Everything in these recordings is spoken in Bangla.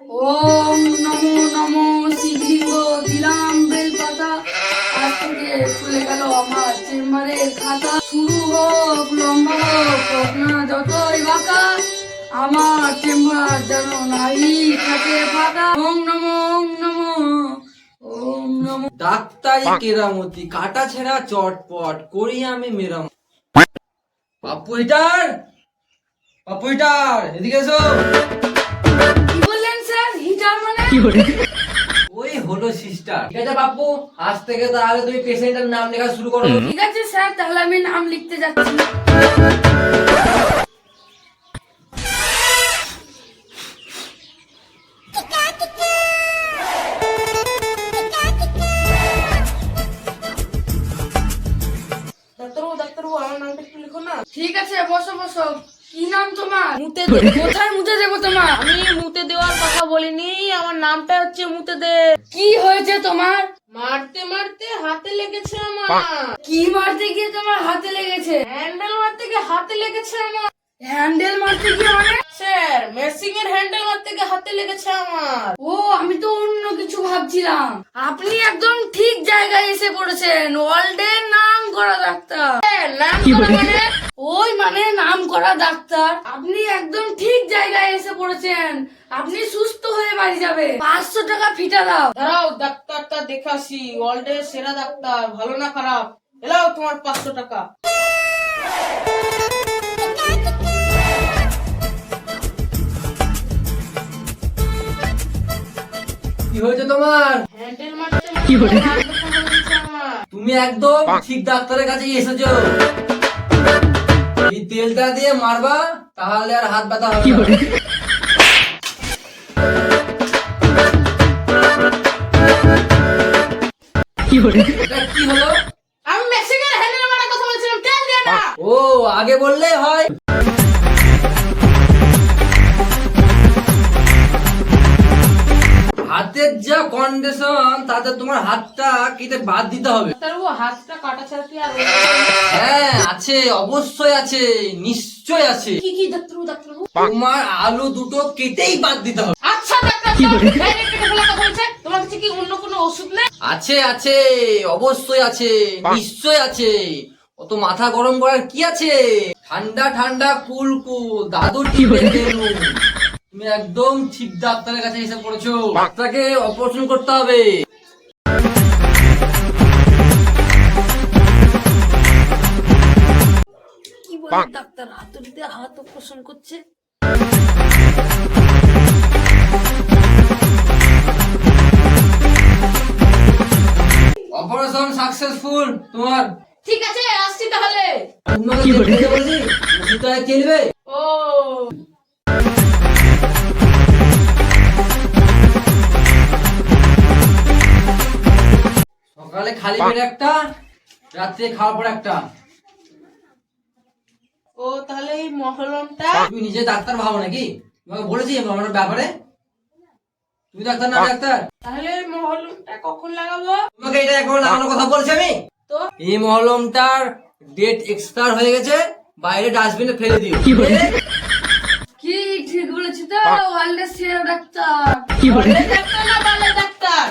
ওম নমো নমো শিবলিঙ্গ দিলাম বেলপাতা। আজ থেকে খুলে গেল আমার চেম্বারের খাতা। শুরু হোক, লম্বা হোক না যতই বাঁকা। আমার চেম্বার যেন নাই, থাকে ফাঁকা। ওম নমো ওম নমো ওম নমো। ডাক্তারি কেরামতি, কাটা ছেঁড়া চটপট, করি আমি মেরাম। পাপ্পু হিটার পাপ্পু হিটার এদিকে এসো। মানে? ওই হলো সিস্টার ঠিক আছে পাপ্পু আজ থেকে তাহলে তুমি পেশেন্টের নাম লেখা শুরু করো। ঠিক আছে স্যার তাহলে আমি নাম লিখতে যাচ্ছি। ডাক্তারবাবু ডাক্তারবাবু আমার নামটা একটু লিখো না। ঠিক আছে বসো বসো। কি নাম তোমার? মুতে দে কোথায় মুছে দেবো তোমার? আমি মুতে দেওয়ার কথা বলিনি আমার নামটা হচ্ছে মুতে দে। কি হয়েছে তোমার? মারতে মারতে হাতে লেগেছে আমার। কি মারতে গিয়ে তোমার হাতে লেগেছে? হ্যান্ডেল মারতে গিয়ে হাতে লেগেছে আমার। হ্যান্ডেল মারতে গিয়ে মানে? স্যার মেসিং এর হ্যান্ডেল মারতে গিয়ে হাতে লেগেছে আমার। ও আমি তো অন্য কিছু ভাবছিলাম। আপনি একদম ঠিক জায়গায় এসে পড়েছেন। ওয়ার্ল্ডের নাম করা ডাক্তার। নাম করা মানে ওই মানে নাম করা ডাক্তার। আপনি একদম ঠিক জায়গায় এসে পড়েছেন। আপনি সুস্থ হয়ে বাড়ি যাবে পাঁচশো টাকা ফিটা দাও। দাঁড়াও ডাক্তারটা দেখে আসি ওয়ার্ল্ডের সেরা ডাক্তার। ভালো না খারাপ? এলাও তোমার পাঁচশো টাকা। কি হয়েছে তোমার? হ্যান্ডেল মারতে মারতে হাত ব্যথা হয়ে গেছে আমার। তুমি একদম ঠিক ডাক্তারের কাছে এসেছ। এই তেলটা দিয়ে মারবা তাহলে আর হাত ব্যথা হবে না। এটা কি হলো? আমি হ্যান্ডেল মারার কথা বলছিলাম তেল দিয়ে না। ও আগে বললে হয়। হাতের যা কন্ডিশন তাতে তোমার হাতটা কেটে বাদ দিতে হবে। ডাক্তারবাবু হাতটা কাটা ছাড়া কি আর হ্যাঁ আছে অবশ্যই আছে নিশ্চয় আছে। কি কি ডাক্তারবাবু ডাক্তারবাবু? তোমার আলু দুটো কেটেই বাদ দিতে হবে। আচ্ছা ডাক্তার ডাইরেক্ট কেটে ফেলার কথা বলছে। তোমার কাছে কি অন্য কোনো ওষুধ নেই? আছে আছে অবশ্যই আছে নিশ্চয় আছে। অত মাথা গরম করার কি আছে? ঠান্ডা ঠান্ডা কুল কুল দাদু টিপে গেলু তুমি একদম ঠিক ডাক্তারের কাছে এসে পড়েছো। ডাক্তারকে অপারেশন করতে হবে। কি বলে ডাক্তার? হাতুড়িতে হাত অপারেশন করছে? অপারেশন সাকসেসফুল তোমার। ঠিক আছে আসছি তাহলে। খেলবে ও। খালি পেটে একটা রাত্রে খাওয়ার পর একটা। ও তাহলে এই মহলমটা তুমি নিজে ডাক্তার ভাবো নাকি? তোমাকে বলেছি আমার ব্যাপারে। তুমি ডাক্তার না ডাক্তার। তাহলে এই মহলমটা কখন লাগাবো? তোমাকে এটা এখন লাগানোর কথা বলছি আমি। তো এই মহলমটার ডেট এক্সপায়ার হয়ে গেছে বাইরে ডাস্টবিনে ফেলে দিও। কি বলে? কি ঠিক বলেছি তো? ওয়ার্ল্ডের সেরা ডাক্তার। কি বলে ডাক্তার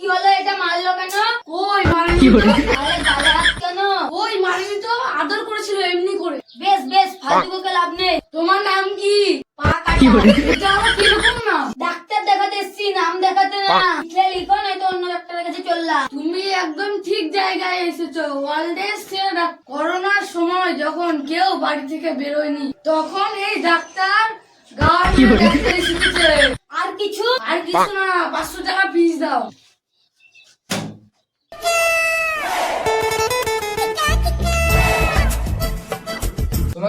কি হলো এটা মারলো কেন এসছি তুমি একদম ঠিক জায়গায় এসেছ ওয়ার্ল্ডের সেরা করোনার সময় যখন কেউ বাড়ি থেকে বেরোয়নি তখন এই ডাক্তার ডাক্তারি আর কিছু? আর কিছু না, পাঁচশো টাকা ফিস দাও।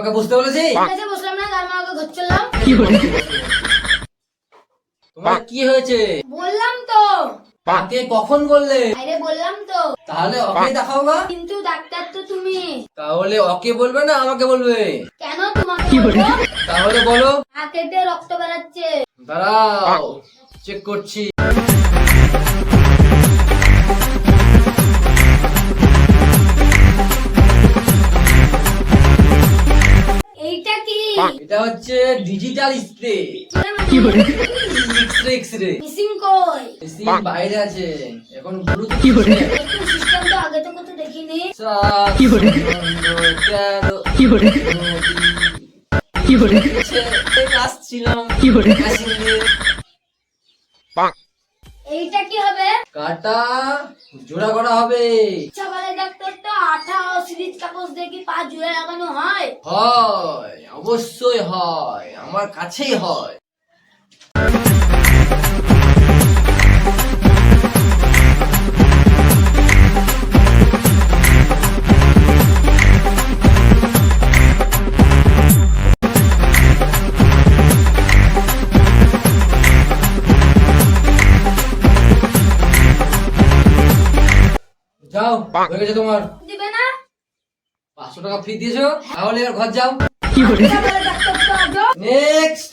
তোমাকে বুঝতে বলেছি? ঠিক বসলাম না তার মাকে ঘর চললাম। তোমার কি হয়েছে? বললাম তো। তাকে কখন বললে? আরে বললাম তো। তাহলে ওকে দেখাও গা। কিন্তু ডাক্তার তো তুমি। তাহলে ওকে বলবে না আমাকে বলবে? কেন তোমাকে বলব? তাহলে বলো। হাত কেটে রক্ত বেরাচ্ছে। দাঁড়াও। চেক করছি। এটা হচ্ছে digital spray x-ray x-ray missing কই? মেশিন বাইরে আছে। এখন ব্লুটুথ একটু সিস্টেম তো আগে থেকে তো দেখিনি। কি বলে? কি বলে? কি বলে? আসছিলাম। কি বলে? এইটা কি হবে? কাটা জোড়া করা হবে। ইচ্ছা বলে ডাক্তার তো আঠা ও সিরিজ কাগজ দেখি পা জুড়ে লাগানো হয়। হয়। অবশ্যই হয় আমার কাছেই হয়। যাও হয়ে গেছে তোমার। দিবে না? পাঁচশো টাকা ফি দিয়েছ তাহলে এবার ঘর যাও। নেক্সট